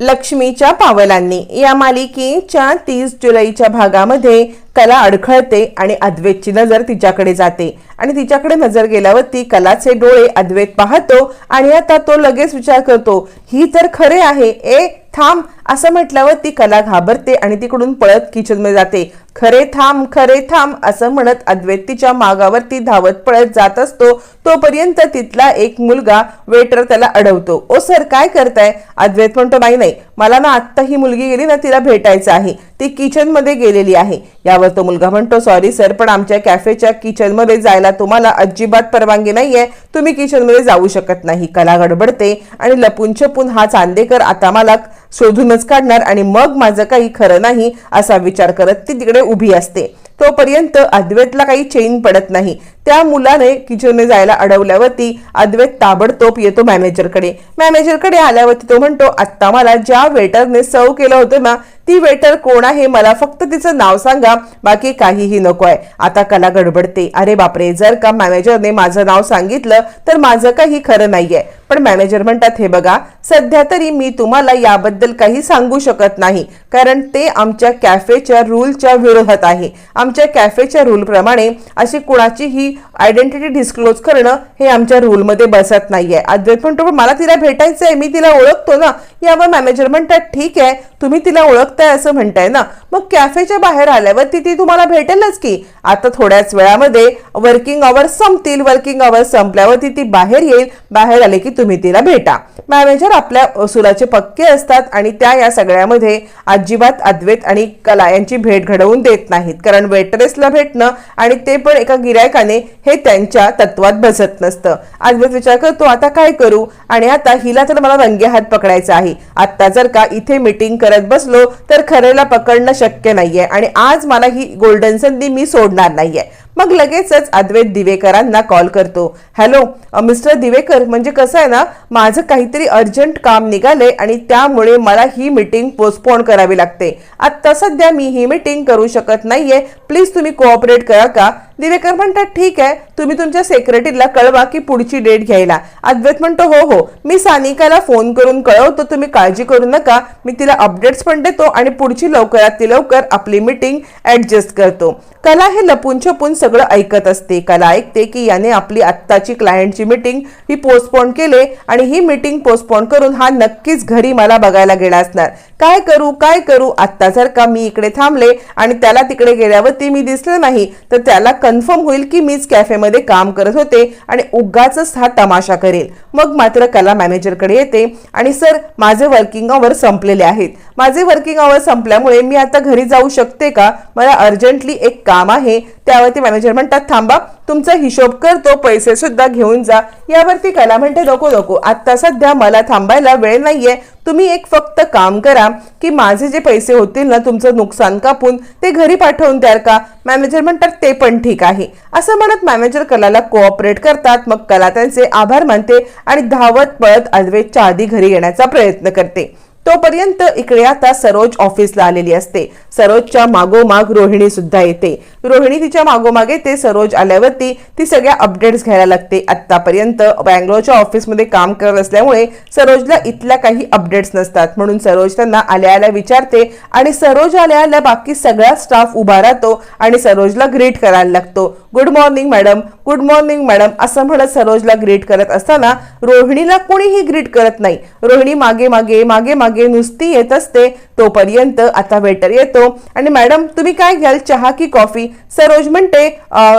लक्ष्मीच्या पावलांनी. या मालिकेच्या तीस जुलैच्या भागामध्ये कला अडखळते आणि अद्वैतची नजर तिच्याकडे जाते. आणि तिच्याकडे नजर गेल्यावर ती कलाचे डोळे अद्वैत पाहतो आणि आता तो लगेच विचार करतो ही तर खरे आहे ए थांब असं म्हटल्यावर ती कला घाबरते आणि तिकडून पळत किचनमध्ये जाते. खरे थांब खरे थांब असं म्हणत अद्वैत तिच्या मागावर ती धावत पळत जात असतो. तोपर्यंत तिथला एक मुलगा वेटर त्याला अडवतो. ओ सर काय करताय? अद्वैत म्हणतो नाही नाही मला ना आत्ता ही मुलगी गेली ना तिला भेटायचं आहे. ती किचनमध्ये गेलेली आहे. यावर तो मुलगा म्हणतो सॉरी सर पण आमच्या कॅफेच्या किचनमध्ये जायला तुम्हाला अजिबात परवानगी नाहीये. तुम्ही किचनमध्ये जाऊ शकत नाही. कला गडबडते आणि लपून छपून हा चांदेकर आता मला शोधूनच काढणार आणि मग माझं काही खरं नाही असा विचार करत ती तिकडे उभी असते. तोपर्यंत अद्वैतला काही चेन पडत नाही. त्या मुलाने किचनने जायला अडवल्यावरती अद्वैत ताबडतोब येतो मॅनेजरकडे. मॅनेजरकडे आल्यावरती तो म्हणतो आत्ता मला ज्या वेटरने सर्व केलं होतं ना ती वेटर कोण आहे मला फक्त तिचं नाव सांगा बाकी काहीही नको आहे आता कला गडबडते. अरे बापरे जर का मॅनेजरने माझं नाव सांगितलं तर माझं काही खरं नाहीये. पण मॅनेजर म्हणतात हे बघा सध्या तरी मी तुम्हाला याबद्दल काही सांगू शकत नाही कारण ते आमच्या कॅफेच्या रूलच्या विरोधात आहे. आमच्या कॅफेच्या रूल प्रमाणे अशी कुणाचीही आयडेंटिटी डिस्क्लोज करणं हे आमच्या रूलमध्ये बसत नाहीये. अद्वैत म्हणतो पण मला तिला भेटायचं आहे मी तिला ओळखतो ना. यावर मॅनेजर म्हणतात ठीक आहे तुम्ही तिला ओळखताय असं म्हणताय ना. मग कॅफेच्या बाहेर आल्यावर ती ती तुम्हाला भेटेलच की. आता थोड्याच वेळामध्ये वर्किंग आवर संपतील वर्किंग आवर संपल्यावर ती ती बाहेर येईल बाहेर आले की तुम्ही तिला भेटा. मॅनेजर आपल्या वसुलाचे पक्के असतात आणि त्या या सगळ्यामध्ये अजिबात अद्वैत आणि कला यांची भेट घडवून देत नाहीत. कारण वेटरेसला भेटणं आणि ते पण एका गिरायकाने हे त्यांच्या तत्वात बसत नसतं. अद्वैत विचार करतो आता काय करू? आणि आता हिला तर मला रंगे हात पकडायचा आहे. आता जर का इथे मीटिंग करत बसलो तर खरेला पकडणं शक्य नाहीये आणि आज मला ही गोल्डन संधी मी सोडणार नाहीये. मग लगेचच अद्वैत दिवेकरांना कॉल करतो. हॅलो मिस्टर दिवेकर म्हणजे कसं आहे ना माझं काहीतरी अर्जंट काम निघाले आणि त्यामुळे मला ही मीटिंग पोस्टपोन करावी लागते. आत्ता सध्या मी ही मीटिंग करू शकत नाहीये. प्लीज तुम्ही कोऑपरेट करा का? दिवेकर म्हणतात ठीक आहे तुम्ही तुमच्या सेक्रेटरीला कळवा की पुढची डेट घ्यायला. अद्वैत म्हणतो हो हो मी सानिकाला फोन करून कळवतो तुम्ही काळजी करू नका. मी तिला अपडेट्स पण देतो आणि पुढची लवकरात ती लवकर आपली मीटिंग ऍडजस्ट करतो. कला हे लपून छपून सगळं ऐकत असते. कला ऐकते की याने आपली आत्ताची क्लायंटची मीटिंग ही पोस्टपोन केले आणि ही मीटिंग पोस्टपोन करून हा नक्कीच घरी मला बघायला गेला असणार. काय करू काय करू? आत्ता जर का मी इकडे थांबले आणि त्याला तिकडे गेल्यावरती मी दिसलं नाही तर त्याला कन्फर्म होईल की मीच कॅफेमध्ये काम करत होते आणि उगाच हा तमाशा करेल. मग मात्र कला मॅनेजरकडे येते आणि सर माझे वर्किंग आवर संपलेले आहेत. माझे वर्किंग आवर संपल्यामुळे मी आता घरी जाऊ शकते का? मला अर्जंटली एक काम आहे. त्यावरती मॅनेजर म्हणतात थांबा तुमचा हिशोब करतो पैसे सुद्धा घेऊन जा. यावरती कला म्हणते नको नको. आता सध्या मला थांबायला वेळ नाहीये. तुम्ही एक फक्त काम करा की माझे जे पैसे होतील ना तुमचं नुकसान कापून ते घरी पाठवून द्याल का? मॅनेजर म्हणतात ते पण ठीक आहे. असं म्हणत मॅनेजर कलाला कोऑपरेट करतात. मग कला त्यांचे आभार मानते आणि धावत पळत अद्वैतच्या आधी घरी येण्याचा प्रयत्न करते. तोपर्यंत इकडे आता सरोज ऑफिसला आलेली असते. सरोजच्या मागोमाग रोहिणी सुद्धा येते. रोहिणी तिच्या मागोमाग येते सरोज आल्यावरती ती सगळ्या अपडेट्स घ्यायला लागते. आतापर्यंत बँगलोरच्या ऑफिसमध्ये काम करत असल्यामुळे सरोजला इथल्या काही अपडेट्स नसतात. म्हणून सरोज त्यांना आल्या आल्या विचारते आणि सरोज आल्या आल्या बाकी सगळा स्टाफ उभा राहतो आणि सरोजला ग्रीट करायला लागतो. Good morning madam good morning madam असं म्हणत सरोजला ग्रीट करत असताना रोहिणीला कोणीही ग्रीट करत नाही. रोहिणी मागे मागे मागे मागे नुसती येत असते. तोपर्यंत आता वेटर येतो. आणि मॅडम तुम्ही काय घ्याल? चहा की कॉफी सरोज म्हणते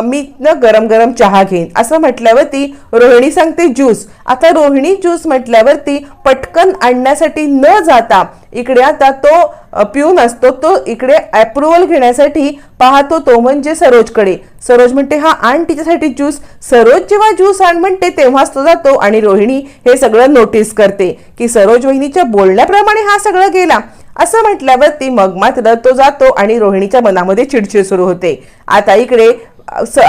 मी न गरम गरम चहा घेईन. असं म्हटल्यावरती रोहिणी सांगते ज्यूस. आता रोहिणी ज्यूस म्हटल्यावरती पटकन आणण्यासाठी न जाता इकडे आता तो पिऊन असतो तो इकडे अप्रुव्हल घेण्यासाठी पाहतो तो म्हणजे सरोजकडे. सरोज म्हणते हा आण तिच्यासाठी ज्यूस. सरोज जेव्हा ज्यूस आण म्हणते तेव्हाच तो जातो आणि रोहिणी हे सगळं नोटीस करते की सरोज वहिनीच्या बोलण्याप्रमाणे हा सगळं गेला. असं म्हटल्यावरती मग मात्र तो जातो आणि रोहिणीच्या मनामध्ये चिडचिड सुरू होते. आता इकडे स-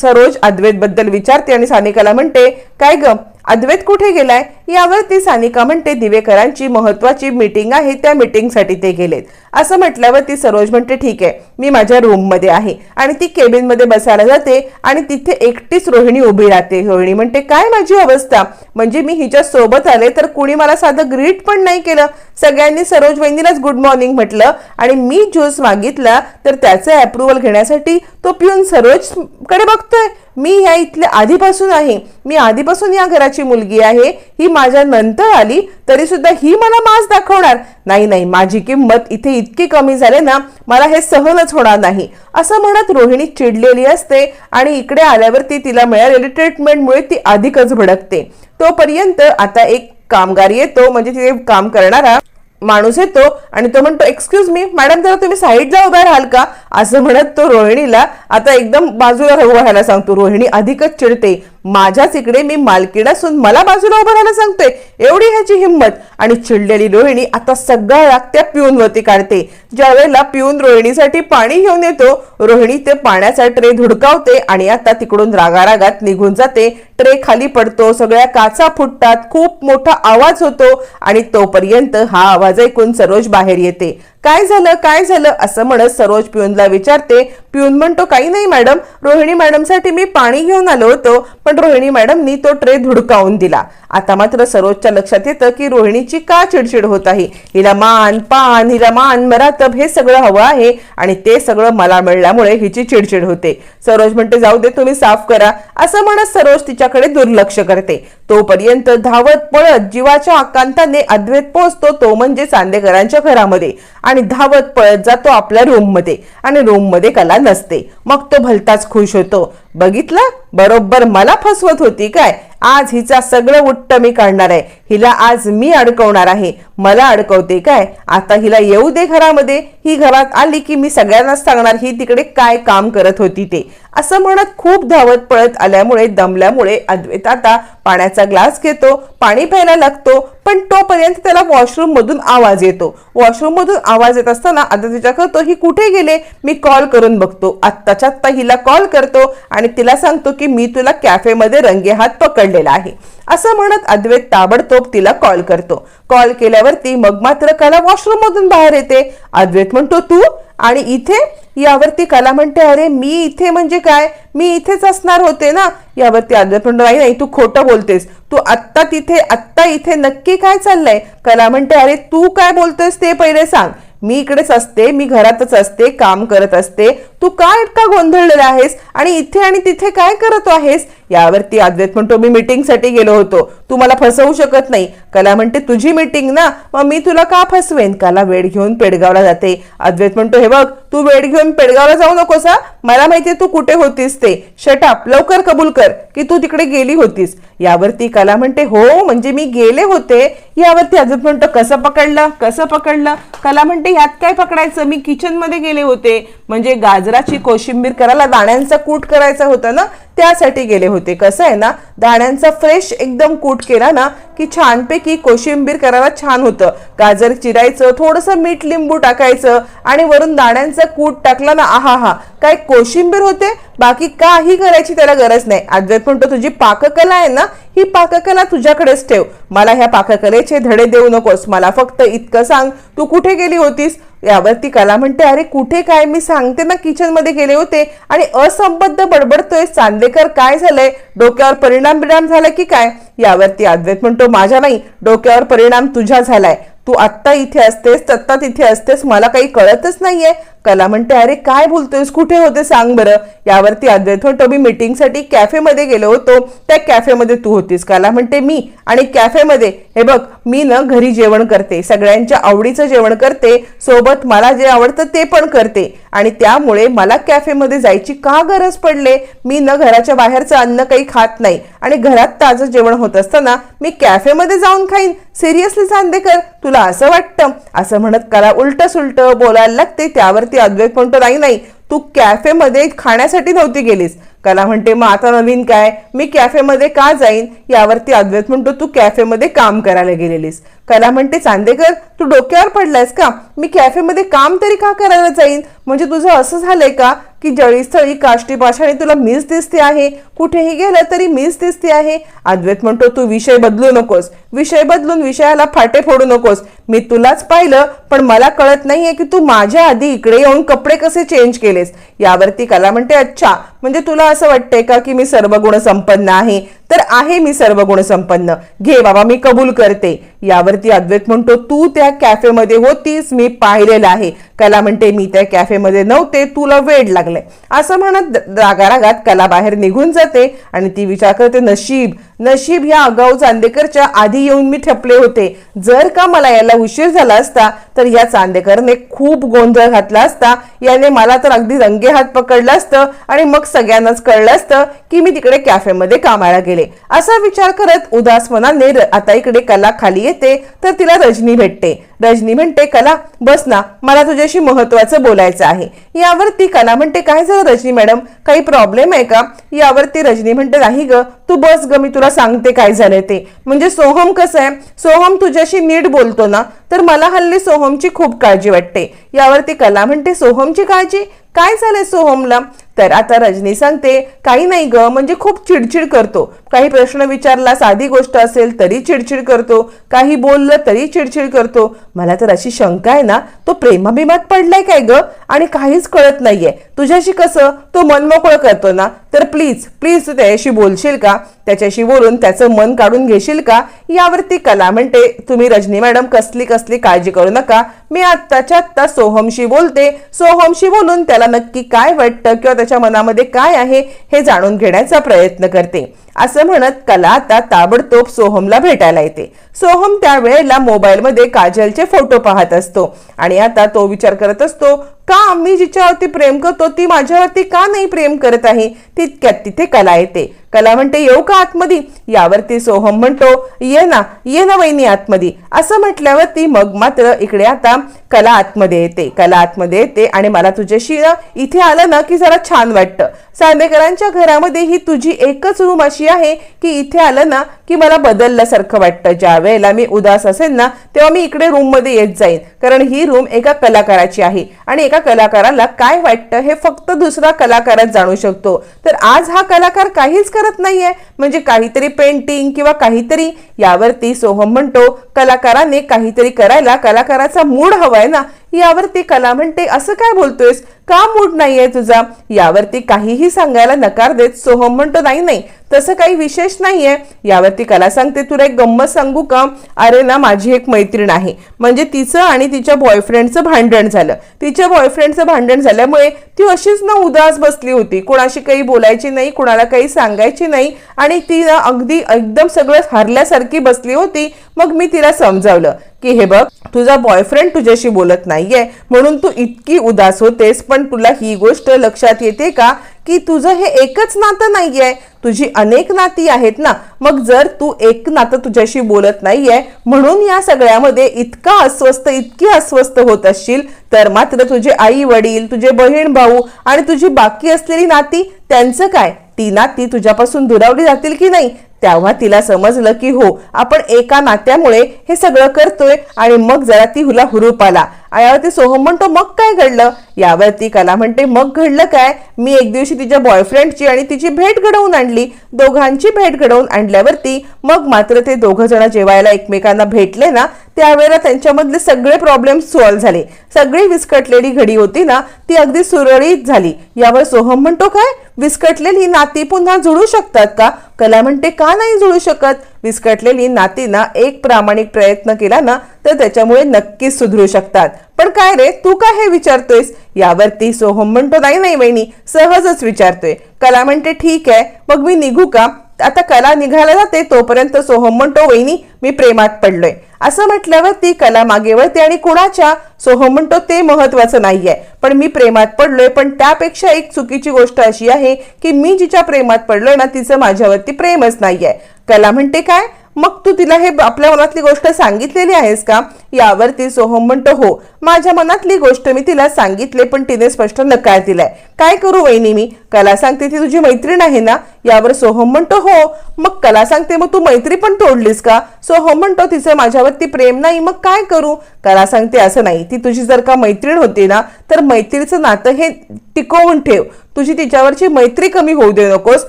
सरोज अद्वैत बद्दल विचारते आणि सानिकाला म्हणते काय ग अद्वैत कुठे गेलाय? यावर ती सानिका म्हणते दिवेकरांची महत्वाची मीटिंग आहे त्या मीटिंगसाठी ते गेलेत. असं म्हटल्यावर ती सरोज म्हणते ठीक आहे मी माझ्या रूममध्ये आहे आणि ती केबिनमध्ये बसायला जाते आणि तिथे एकटीच रोहिणी उभी राहते. रोहिणी म्हणते काय माझी अवस्था? म्हणजे मी हिच्या सोबत आले तर कुणी मला साधं ग्रीट पण नाही केलं. सगळ्यांनी सरोज वहिनीलाच गुड मॉर्निंग म्हटलं आणि मी ज्यूस मागितला तर त्याचं अप्रुव्हल घेण्यासाठी तो पिऊन सरोजकडे बघतोय. मी या इथल्या आधीपासून आहे. मी आधीपासून या घराची मुलगी आहे. ही माझ्या नंतर आली तरी सुद्धा ही मला मास दाखवणार. नाही नाही माझी किंमत इथे इतकी कमी झाले ना मला हे सहनच होणार नाही. असं म्हणत रोहिणी चिडलेली असते आणि इकडे आल्यावर ती तिला मिळालेली ट्रीटमेंटमुळे ती अधिकच भडकते. तोपर्यंत आता एक कामगार येतो म्हणजे तिथे काम करणारा माणूस येतो आणि तो म्हणतो एक्सक्यूज मी मॅडम जरा तुम्ही साईडला उभा राहाल का? असं म्हणत तो रोहिणीला आता एकदम बाजूला उभं राहायला सांगतो. रोहिणी अधिकच चिडते. माझ्याच इकडे मी मालकीण असून मला बाजूला उभं राहायला सांगते एवढी ह्याची हिंमत. आणि चिडलेली रोहिणी आता सगळा राग त्या पिऊनवरती काढते. ज्या वेळेला पिऊन रोहिणीसाठी पाणी घेऊन येतो रोहिणी ते पाण्याचा ट्रे धुडकावते आणि आता तिकडून रागारागात निघून जाते. ट्रे खाली पडतो सगळ्या काचा फुटतात खूप मोठा आवाज होतो आणि तोपर्यंत हा आवाज ऐकून सरोज बाहेर येते. काय झालं? काय झालं? असं म्हणत सरोज पिऊनला विचारते. पिऊन म्हणतो काही नाही मॅडम रोहिणी मॅडमसाठी मी पाणी घेऊन आलो होतो पण रोहिणी मॅडमनी तो ट्रे धुडकावून दिला. आता मात्र सरोजच्या लक्षात येतं की रोहिणीची का चिडचिड होत आहे? हिला मान पान हिला मान मरातब हे सगळं हवं आहे आणि ते सगळं मला मिळाल्यामुळे हिची चिडचिड होते. सरोज म्हणते जाऊ दे तुम्ही साफ करा. असं म्हणत सरोज तिच्या तिच्याकडे दुर्लक्ष करते. तोपर्यंत धावत पळत जीवाच्या आकांताने अद्वैत पोहोचतो तो म्हणजे चांदेकरांच्या घरामध्ये. आणि धावत पळत जातो आपल्या रूममध्ये आणि रूममध्ये कला नसते. मग तो भलताच खुश होतो. बघितलं? बरोबर मला फसवत होती काय? आज हिचा सगळं उट्ट मी काढणार आहे. हिला आज मी अडकवणार आहे. मला अडकवते काय? आता हिला येऊ दे घरामध्ये. ही घरात आली की मी सगळ्यांनाच सांगणार ही तिकडे काय काम करत होती ते? असं म्हणत खूप धावत पळत आल्यामुळे दमल्यामुळे अद्वैत आता पाण्याचा ग्लास घेतो पाणी प्यायला लागतो पण तोपर्यंत त्याला वॉशरूम मधून आवाज येतो. वॉशरूम मधून आवाज येत असताना अद्वैतच्या करतो ही कुठे गेले? मी कॉल करून बघतो. आत्ताच्या आत्ता हिला कॉल करतो आणि तिला सांगतो की मी तुला कॅफेमध्ये रंगेहात पकडलेला आहे. असं म्हणत अद्वैत ताबडतोब तिला कॉल करतो. कॉल केल्यावरती मग मात्र कला वॉशरूम मधून बाहेर येते. अद्वैत म्हणतो तू? आणि इथे? यावरती कला म्हणते अरे मी इथे म्हणजे काय? मी इथेच असणार होते ना? यावरती अद्वैत म्हणतो नाही नाही तू खोटं बोलतेस. तू आत्ता तिथे आत्ता इथे नक्की काय चाललंय? कला म्हणते अरे तू काय बोलतोयस ते पहिले सांग. मी इकडेच असते मी घरातच असते काम करत असते. तू का इतका गोंधळलेला आहेस? आणि इथे आणि तिथे काय करत आहेस? यावरती अद्वैत म्हणतो मी मीटिंगसाठी गेलो होतो. तू मला फसवू शकत नाही. कला म्हणते तुझी मीटिंग ना मग मी तुला का फसवेन? कला वेळ घेऊन पेडगावला जाते. अद्वैत म्हणतो हे बघ तू वेळ घेऊन पेडगावला जाऊ नकोस हा. मला माहितीये तू कुठे होतीस ते. शटाप लवकर कबूल कर की तू तिकडे गेली होतीस. यावरती कला म्हणते हो म्हणजे मी गेले होते. यावरती अद्वैत म्हणतो कसं पकडलं? कसं पकडलं? कला म्हणते यात काय पकडायचं? मी किचनमध्ये गेले होते. म्हणजे गाजराची कोशिंबीर करायला दाण्यांचा कूट करायचा होता ना त्यासाठी गेले होते. कसं आहे ना दाण्यांचा फ्रेश एकदम कूट केला ना की छानपैकी कोशिंबीर करायला छान होतं. गाजर चिरायचं थोडंसं मीठ लिंबू टाकायचं आणि वरून दाण्यांचा कूट टाकला ना आहा हा काय कोशिंबीर होते? बाकी काही करायची त्याला गरज नाही. अद्वैत म्हणतो तुझी पाककला आहे ना ही पाककला तुझ्याकडेच ठेव. मला ह्या पाककलेचे धडे देऊ नकोस. मला फक्त इतकं सांग तू कुठे गेली होतीस? यावरती कला म्हणते अरे कुठे काय? मी सांगते ना किचनमध्ये गेले होते आणि असंबद्ध बडबडतोय. चांदेकर काय झालंय? डोक्यावर परिणाम बिणाम झाला की काय? यावरती अद्वैत म्हणतो माझ्या नाही डोक्यावर परिणाम तुझ्या झालाय. तू आत्ता इथे असतेस आत्ता तिथे असतेस मला काही कळतच नाहीये. कला म्हणते अरे काय बोलतोयस? कुठे होते? सांग बरं. यावरती अद्वैत म्हणतो मी मीटिंगसाठी कॅफेमध्ये गेलो होतो. त्या कॅफेमध्ये तू होतीस. कला म्हणते मी आणि कॅफेमध्ये हे बघ मी ना घरी जेवण करते. सगळ्यांच्या आवडीचं जेवण करते. सोबत मला जे आवडतं ते पण करते. आणि त्यामुळे मला कॅफेमध्ये जायची का गरज पडले? मी न घराच्या बाहेरचं अन्न काही खात नाही. आणि घरात ताजं जेवण होत असताना मी कॅफेमध्ये जाऊन खाईन. सिरियसली चांदेकर तुला असं वाटतं? असं म्हणत कला उलट सुलट बोलायला लागते. त्यावरती अद्वैत म्हणतो नाही नाही. तू कॅफेमध्ये खाण्यासाठी नव्हती गेलीस. कला म्हणते मग आता नवीन काय? मी कॅफेमध्ये का जाईन? यावरती अद्वैत म्हणतो तू कॅफेमध्ये काम करायला गेलेलीस. कला म्हणते चांदेकर तू डोक्यावर पडलायस का? मी कॅफेमध्ये काम तरी का करायला जाईन? म्हणजे तुझं असं झालंय का की जळीस्थळी काष्टी पाषाणी तुला मीच दिसते आहे? कुठेही गेलं तरी मीच दिसते आहे? अद्वैत म्हणतो तू विषय बदलू नकोस. विषय बदलून विषयाला फाटे फोडू नकोस. मी तुलाच पाहिलं पण मला कळत नाहीये की तू माझ्या आधी इकडे येऊन कपडे कसे चेंज केलेस. यावरती कला म्हणते अच्छा म्हणजे तुला असं वाटतंय का की मी सर्व गुण संपन्न आहे? तर आहे मी सर्व गुण संपन्न. घे बाबा मी कबूल करते. यावरती अद्वैत म्हणतो तू त्या कॅफेमध्ये होतीस मी पाहिलेलं आहे. कला म्हणते मी त्या कॅफेमध्ये नव्हते तुला वेड लागलाय. असं म्हणत रागारागात कला बाहेर निघून जाते आणि ती विचार करते नशीब नशीब या आगाऊ चांदेकरच्या आधी येऊन मी ठपले होते. जर का मला याला उशीर झाला असता तर या चांदेकरने खूप गोंधळ घातला असता याने मला तर अगदी रंगे हात पकडलं असतं आणि मग सगळ्यांनाच कळलं असतं की मी तिकडे कॅफेमध्ये कामाला गेले. असा विचार करत उदास मनाने र- आता इकडे कला खाली येते तर तिला रजनी भेटते. रजनी म्हणते कला बस ना मला तुझ्याशी महत्वाचं बोलायचं आहे. यावरती कला म्हणते काय झालं रजनी मॅडम? काही प्रॉब्लेम आहे का? यावरती रजनी म्हणते नाही ग तू बस ग मी तुला सांगते काय झालंय ते. म्हणजे सोहम कसं आहे? सोहम तुझ्याशी नीट बोलतो ना तर मला हल्ली सोहमची खूप काळजी वाटते. यावरती कला म्हणते सोहमची काळजी? काय झालंय सोहमला? तर आता रजनी सांगते काही नाही ग म्हणजे खूप चिडचिड करतो. काही प्रश्न विचारला साधी गोष्ट असेल तरी चिडचिड करतो. काही बोललं तरी चिडचिड करतो. मला तर अशी शंका आहे ना तो प्रेमाभिमात पडलाय काय ग? आणि काहीच कळत नाहीये. तुझ्याशी कसं? तो मनमोकळं करतो ना? तर प्लीज प्लीज तू त्याच्याशी बोलशील का? त्याच्याशी बोलून त्याचं मन काढून घेशील का? यावरती कला म्हणते. तुम्ही रजनी मॅडम कसली कसली काळजी करू नका. मी आत्ताच्या आत्ता सोहमशी बोलते. सोहमशी बोलून त्याला नक्की काय वाटतं किंवा त्याच्या मनामध्ये काय आहे हे जाणून घेण्याचा प्रयत्न करते. असं म्हणत कला आता ताबडतोब सोहमला भेटायला येते. सोहम त्यावेळेला मोबाईलमध्ये काजलचे फोटो पाहत असतो आणि आता तो विचार करत असतो का आम्ही जिच्यावरती प्रेम करतो ती माझ्यावरती का नाही प्रेम करत आहे? तितक्यात तिथे कला येते. कला म्हणते येऊ का आतमध्ये यावरती सोहम म्हणतो ये ना ये ना वहिनी आतमध्ये असं म्हटल्यावरती मग मात्र इकडे आता कला आतमध्ये येते. कला आतमध्ये येते आणि मला तुझ्याशी ना इथे आलं ना की जरा छान वाटतं. सांदेकरांच्या घरामध्ये ही तुझी एकच रूम अशी आहे की इथे आलं ना की मला बदलल्यासारखं वाटतं. ज्या वेळेला मी उदास असेल ना तेव्हा मी इकडे रूममध्ये येत जाईन. कारण ही रूम एका कलाकाराची आहे आणि एका कलाकाराला काय वाटतं हे फक्त दुसरा कलाकारच जाणू शकतो. तर आज हा कलाकार काहीच करत नाहीये. म्हणजे काहीतरी पेंटिंग किंवा काहीतरी यावरती सोहम म्हणतो कलाकाराने काहीतरी करायला कलाकाराचा मूड हवाय ना यावरती कला म्हणते असं काय बोलतोयस? का मूड नाहीये तुझा? यावरती काहीही सांगायला नकार देत सोहम म्हणतो नाही नाही तसं काही विशेष नाहीये. यावरती कला सांगते तुला एक गंमत सांगू का? अरे ना माझी एक मैत्रीण आहे. म्हणजे तिचं आणि तिच्या बॉयफ्रेंडचं भांडण झालं. तिच्या बॉयफ्रेंडचं भांडण झाल्यामुळे ती अशीच ना उदास बसली होती. कोणाशी काही बोलायची नाही कोणाला काही सांगायची नाही आणि ती ना अगदी एकदम सगळं हरल्यासारखी बसली होती. मग मी तिला समजावलं की हे बघ तुझा बॉयफ्रेंड तुझ्याशी बोलत नाहीये. म्हणून तू इतकी उदास होतेस पण तुला ही गोष्ट लक्षात येते का? की तुझं हे एकच नातं नाहीये. तुझी अनेक नाती आहेत ना. मग जर तू एक नातं तुझ्याशी बोलत नाहीये म्हणून या सगळ्यामध्ये इतका अस्वस्थ इतकी अस्वस्थ होत असशील तर मात्र तुझे आई वडील तुझे बहीण भाऊ आणि तुझी बाकी असलेली नाती त्यांचं काय? ती नाती तुझ्यापासून दुरावली जातील की नाही? तेव्हा तिला समजलं की हो आपण एका नात्यामुळे हे सगळं करतोय आणि मग जरा ती हुला हुरूप आला. यावरती सोहम म्हणतो मग काय घडलं? यावरती कला म्हणते मग घडलं काय? मी एक दिवशी तिच्या बॉयफ्रेंडची आणि तिची भेट घडवून आणली. दोघांची भेट घडवून आणल्यावरती मग मात्र ते दोघं जण जेवायला एकमेकांना भेटले ना त्यावेळेला त्यांच्यामधले सगळे प्रॉब्लेम सॉल्व्ह झाले. सगळी विस्कटलेली घडी होती ना ती अगदी सुरळीत झाली. यावर सोहम म्हणतो काय? विस्कटलेली नाती पुन्हा जुळू शकतात का? कला म्हणते का नाही जुळू शकत? विस्कटलेली नातीना एक प्रामाणिक प्रयत्न केला ना तर त्याच्यामुळे नक्कीच सुधरू शकतात. पण काय रे तू काय हे विचारतोयस? यावरती सोहम म्हणतो नाही नाही वहिनी सहजच विचारतोय. कला म्हणते ठीक आहे मग मी निघू का? आता कला निघायला जाते तोपर्यंत सोहम म्हणतो वहिनी मी प्रेमात पडलोय. असं म्हटल्यावर ती कला मागे वळते आणि कुणाच्या? सोहम म्हणतो ते महत्वाचं नाहीये पण मी प्रेमात पडलोय पण त्यापेक्षा एक चुकीची गोष्ट अशी आहे की मी जिच्या प्रेमात पडलोय ना तिचं माझ्यावरती प्रेमच नाहीये. त्याला म्हणते काय? मग तू तिला हे आपल्या मनातली गोष्ट सांगितलेली आहेस का? यावरती सोहम म्हणतो हो. माझ्या मनातली गोष्ट मी तिला सांगितले पण तिने स्पष्ट नकार दिलाय. काय करू वहिनी मी? कला सांगते ती तुझी मैत्रीण आहे ना? यावर सोहम म्हणतो हो. मग कला सांगते मग तू मैत्री पण तोडलीस का? सोहम म्हणतो तिचं माझ्यावरती प्रेम नाही मग काय करू? कला सांगते असं नाही. ती तुझी जर का मैत्रीण होती ना तर मैत्रीचं नातं हे टिकवून ठेव. तुझी तिच्यावरची मैत्री कमी होऊ दे नकोस.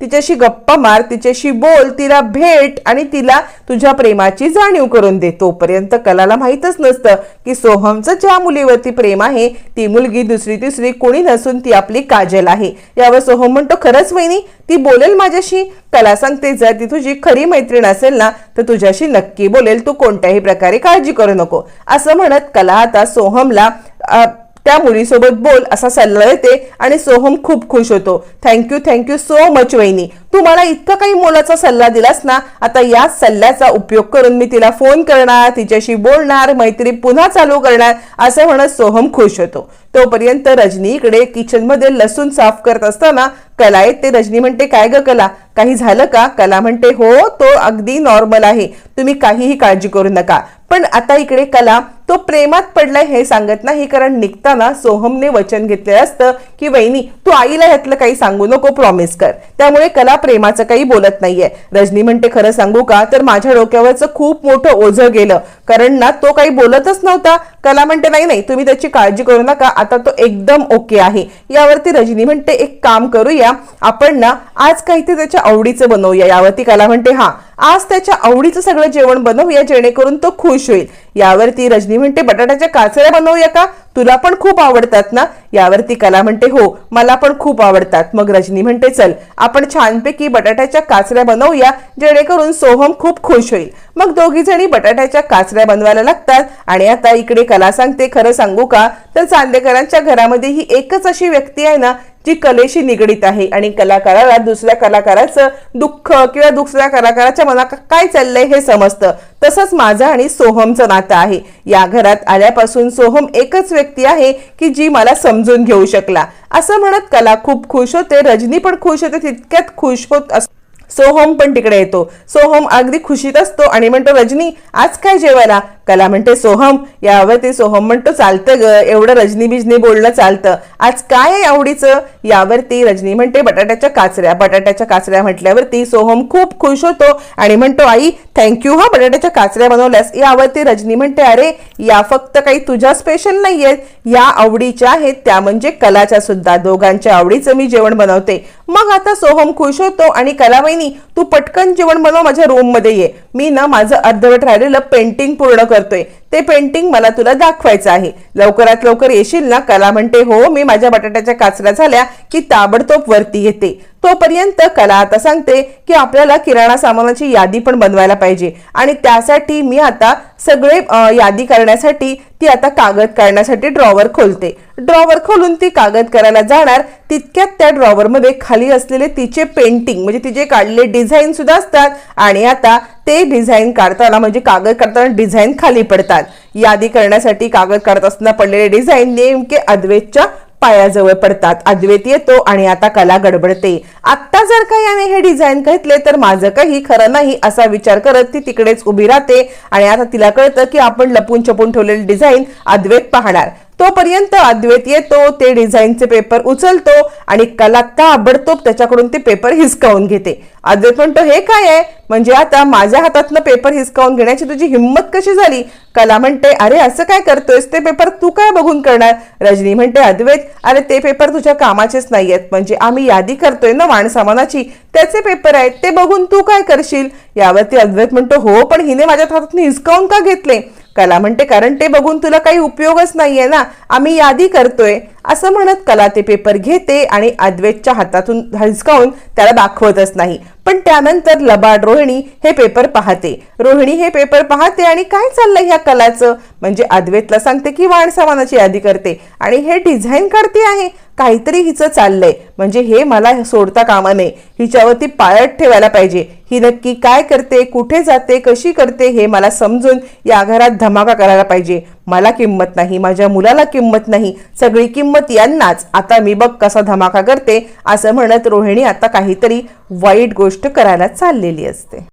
तिच्याशी गप्पा मार तिच्याशी बोल तिला भेट आणि तिला तुझ्या प्रेमाची जाणीव करून दे. तोपर्यंत कलाला माहिती माहीतच नसतं की सोहमचं ज्या मुलीवरती प्रेम आहे ती मुलगी दुसरी तिसरी कोणी नसून ती आपली काजल आहे. यावर सोहम म्हणतो खरंच वहिनी ती बोलेल माझ्याशी? कला सांगते जर ती तुझी खरी मैत्रीण असेल ना तर तुझ्याशी नक्की बोलेल. तू कोणत्याही प्रकारे काळजी करू नको. असं म्हणत कला आता सोहमला त्या मुलीसोबत बोल असा सल्ला देते आणि सोहम खूप खुश होतो. थँक्यू थँक्यू सो मच वहिनी. तू मला इतका काही मोलाचा सल्ला दिलास ना आता या सल्ल्याचा उपयोग करून मी तिला फोन करणार तिच्याशी बोलणार मैत्री पुन्हा चालू करणार असं म्हणत सोहम खुश होतो. तोपर्यंत रजनी इकडे किचनमध्ये लसूण साफ करत असताना कला येते. रजनी म्हणते काय ग कला? काही झालं का? कला म्हणते हो तो अगदी नॉर्मल आहे. तुम्ही काहीही काळजी करू नका. पण आता इकडे कला तो प्रेमात पडलाय हे सांगत नाही कारण निघताना सोहमने वचन घेतलेलं असतं की वहिनी तू आईला ह्यातलं काही सांगू नको प्रॉमिस कर. त्यामुळे कला प्रेमाचं काही बोलत नाहीये. रजनी म्हणते खरं सांगू का? तर माझ्या डोक्यावरचं खूप मोठं ओझं गेलं. कारण ना तो काही बोलतच नव्हता. कला म्हणते नाही नाही तुम्ही त्याची काळजी करू नका. आता तो एकदम ओके आहे. यावरती रजनी म्हणते एक काम करूया. आपण ना आज काहीतरी त्याच्या आवडीचं बनवूया. यावरती कला म्हणते हा आज त्याच्या आवडीचं सगळं जेवण बनवूया जेणेकरून तो खुश होईल. यावरती रजनी म्हणते बटाट्याच्या काचऱ्या बनवूया का? तुला पण खूप आवडतात ना? यावरती कला म्हणते हो मला पण खूप आवडतात. मग रजनी म्हणते चल आपण छानपैकी बटाट्याच्या काचऱ्या बनवूया जेणेकरून सोहम खूप खुश होईल. मग दोघी जणी बटाट्याच्या काचऱ्या बनवायला लागतात. आणि आता इकडे कला सांगते खरं सांगू का? तर चांदेकरांच्या घरामध्ये ही एकच अशी व्यक्ती आहे ना जी कलेशी निगडीत आहे. आणि कलाकाराला दुसऱ्या कलाकाराचं दुःख किंवा दुसऱ्या कलाकाराच्या मनात काय चाललंय हे समजतं. तसंच माझं आणि सोहमचं नातं आहे. या घरात आल्यापासून सोहम एकच व्यक्ती आहे की जी मला समजून घेऊ शकला. असं म्हणत कला खूप खुश होते. रजनी पण खुश होते. तितक्यात खुश होत अस सोहम पण तिकडे येतो. सोहम अगदी खुशीत असतो आणि म्हणतो रजनी आज काय जेवायला? कला म्हणते सोहम यावरती सोहम म्हणतो चालतं ग एवढं रजनी बिजनी बोलणं चालतं. आज काय आहे आवडीचं? यावरती रजनी म्हणते बटाट्याच्या काचऱ्या. बटाट्याच्या काचऱ्या म्हटल्यावरती सोहम खूप खुश होतो आणि म्हणतो आई थँक्यू हा बटाट्याच्या काचऱ्या बनवल्यास. यावरती रजनी म्हणते अरे या फक्त काही तुझ्या स्पेशल नाहीयेत. या आवडीच्या आहेत त्या म्हणजे कलाच्या सुद्धा. दोघांच्या आवडीचं मी जेवण बनवते. मग आता सोहम खुश होतो आणि कला वहिनी तू पटकन जेवण बनव माझ्या रूममध्ये ये. मी ना माझं अर्धवट राहिलेलं पेंटिंग पूर्ण करतोय. ते पेंटिंग मला तुला दाखवायचं आहे. लवकरात लवकर येशील ना? कला म्हणते हो मी माझ्या बटाट्याच्या काचऱ्या झाल्या की ताबडतोब वरती येते तोपर्यंत कला आता सांगते की आपल्याला किराणा सामानाची यादी पण बनवायला पाहिजे. आणि त्यासाठी मी आता सगळे यादी करण्यासाठी ती आता कागद काढण्यासाठी ड्रॉवर खोलते. ड्रॉवर खोलून ती कागद करायला जाणार तितक्यात त्या ड्रॉवर मध्ये खाली असलेले तिचे पेंटिंग म्हणजे तिचे काढलेले डिझाईन सुद्धा असतात. आणि आता ते डिझाईन काढताना म्हणजे कागद काढताना डिझाईन खाली पडतात. यादी करण्यासाठी कागद काढत असताना पडलेले डिझाईन नेमके अद्वेतच्या पायाजवळ पडतात. अद्वैत येतो आणि आता कला गडबडते. आत्ता जर का याने हे डिझाईन घेतले तर माझं काही खरं नाही असा विचार करत ती तिकडेच उभी राहते आणि आता तिला कळतं की आपण लपून छपून ठेवलेले डिझाईन अद्वैत पाहणार. तोपर्यंत अद्वैत येतो ते डिझाईनचे पेपर उचलतो आणि कला ताबडतोब त्याच्याकडून ते पेपर हिसकावून घेते. अद्वैत म्हणतो हे काय आहे? म्हणजे आता माझ्या हातातनं पेपर हिसकावून घेण्याची तुझी हिंमत कशी झाली? कला म्हणते अरे असं काय करतोयस? ते पेपर तू काय बघून करणार? रजनी म्हणते अद्वैत अरे ते पेपर तुझ्या कामाचेच नाही आहेत म्हणजे आम्ही यादी करतोय ना वाणसामानाची? त्याचे पेपर आहेत ते बघून तू काय करशील? यावरती अद्वैत म्हणतो हो पण हिने माझ्या हातातून हिसकावून का घेतले? कला म्हणते कारण ते बघून तुला काही उपयोगच नाहीये ना. आम्ही यादी करतोय. असं म्हणत कला ते पेपर घेते आणि अद्वैतच्या हातातून हिसकावून त्याला दाखवतच नाही. पण त्यानंतर लबाड रोहिणी हे पेपर पाहते. रोहिणी हे पेपर पाहते आणि काय चाललंय ह्या कलाचं? म्हणजे अद्वैतला सांगते की वाणसामानाची यादी करते. आणि हे डिझाईन काढते आहे. काहीतरी हिचं चाललंय. म्हणजे हे मला सोडता कामा नये. हिच्यावरती पाळत ठेवायला पाहिजे. ही नक्की काय करते कुठे जाते कशी करते हे मला समजून या घरात धमाका करायला पाहिजे. मला किंमत नाही माझ्या मुलाला किंमत नाही. सगळी किंमत यांनाच. आता मी बघ कसा धमाका करते असं म्हणत रोहिणी आता काहीतरी वाईट गोष्ट करायला चाललेली असते.